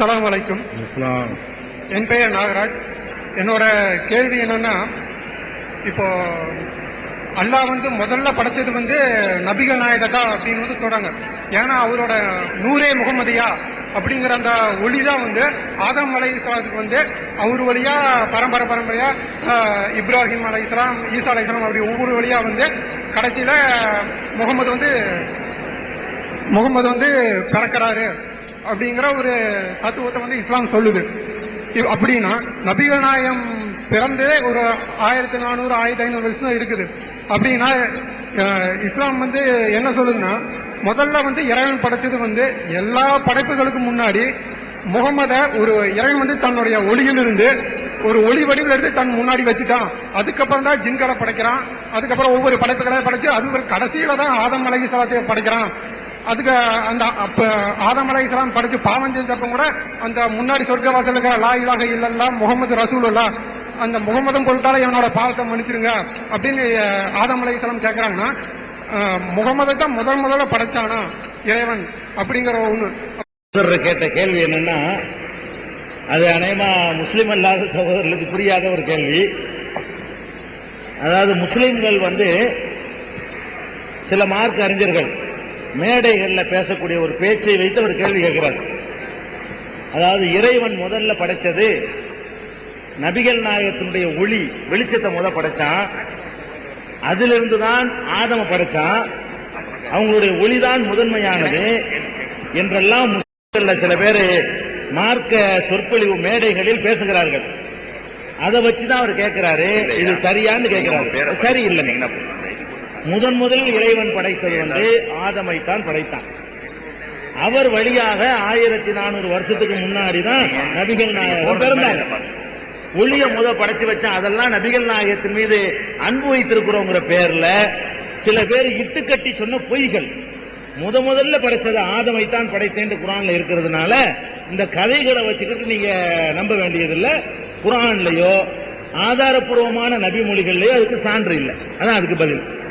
அஸ்ஸலாமு அலைக்கும் இஸ்லாம் என் பெயர் நாகராஜ். என்னோட கேள்வி என்னன்னா இப்போ அல்லாஹ் வந்து முதல்ல படைச்சது வந்து நபிகள் நாயகத்தா அப்படின்னு வந்து சொல்றாங்க. ஏன்னா அவரோட நூரே முகமதியா அப்படிங்கிற அந்த ஒளி தான் வந்து ஆதம் அலை இஸ்லாத்துக்கு வந்து அவர் வழியா பரம்பரை பரம்பரையா இப்ராஹிம் அலை இஸ்லாம் ஈசா அலை இஸ்லாம் அப்படி ஒவ்வொரு வழியா வந்து கடைசியில முகமது வந்து முகமது வந்து பிறக்கிறாரு அப்படிங்கிற ஒரு தத்துவத்தை வந்து இஸ்லாம் சொல்லுது. அப்படின்னா நபிகள் நாயகம் பிறந்து ஒரு ஆயிரத்தி நானூறு ஆயிரத்தி ஐநூறு வருஷம் தான் இருக்குது. அப்படின்னா இஸ்லாம் வந்து என்ன சொல்லுதுன்னா முதல்ல வந்து இறைவன் படைச்சது வந்து எல்லா படைப்புகளுக்கும் முன்னாடி முகமத ஒரு இறைவன் வந்து தன்னுடைய ஒளியிலிருந்து ஒரு ஒளி வடிவில் எடுத்து தன் முன்னாடி வச்சுட்டான். அதுக்கப்புறம் தான் ஜின்களை படைக்கிறான். அதுக்கப்புறம் ஒவ்வொரு படைப்புகளை படைச்சு அது ஒரு கடைசியில தான் ஆதம் அலை சலாத்தை படைக்கிறான். அதுக்கு அந்த அப்ப ஆதம் அலை இஸ்லாம் படிச்சு பாவம் செஞ்சப்ப கூட அந்த முன்னாடி சொர்க்க வாசலுக்கு லா இலாக இல்லல்லா முகமது ரசூலுல்லா அந்த முகமதம் பொருட்டால என்னோட பாவத்தை மன்னிச்சிருங்க அப்படின்னு ஆதம் அலை இஸ்லாம் கேட்கறாங்கன்னா முகமதை தான் முதல் முதல்ல படைச்சானா இறைவன் அப்படிங்கிற ஒண்ணு. கேட்ட கேள்வி என்னன்னா அது அநேகமா முஸ்லீம் அல்லாத சகோதரர்களுக்கு புரியாத ஒரு கேள்வி. அதாவது முஸ்லீம்கள் வந்து சில மார்க் அறிஞர்கள். மேடைகள்ல பேசக்கூடிய ஒரு பேச்சை வைத்து ஒரு கேள்வி கேட்கிறார். அதாவது இறைவன் முதல்ல படைச்சது நபிகள் நாயகத்தினுடைய ஒளி வெளிச்சத்தை முத படைச்சான். அதிலிருந்து தான் ஆதம படைச்சான். அவங்களுடைய ஒளிதான் முதன்மையானது என்றெல்லாம் சில பேர் மார்க்க சொற்பொழிவு மேடைகளில் பேசுகிறார்கள். அதை வச்சுதான் அவர் கேட்கிறாரு. இது சரியான்னு கேட்கிறாரு. சரி இல்லைங்க முதன் முதல் இறைவன் படைத்தது வந்து ஆதமைத்தான் படைத்தான். அவர் வழியாக ஆயிரத்தி நானூறு வருஷத்துக்கு முன்னாடி தான் நபிகள் நாயகம் பிறந்தாங்க ஒளிய முத படைச்சு வச்சா அதெல்லாம் நபிகள் நாயகத்தின் மீது அன்பு வைத்திருக்கிறோங்கிற பேர்ல சில பேர் இட்டுக்கட்டி சொன்ன பொய்கள். முத முதல்ல படைச்சது ஆதமைத்தான் படைத்தேன் குரான்ல இருக்கிறதுனால இந்த கதைகளை வச்சுக்கிட்டு நீங்க நம்ப வேண்டியதில்லை. குரான்லயோ ஆதாரப்பூர்வமான நபிமொழிகள்லயோ அதுக்கு சான்று இல்லை. அதான் அதுக்கு பதில்.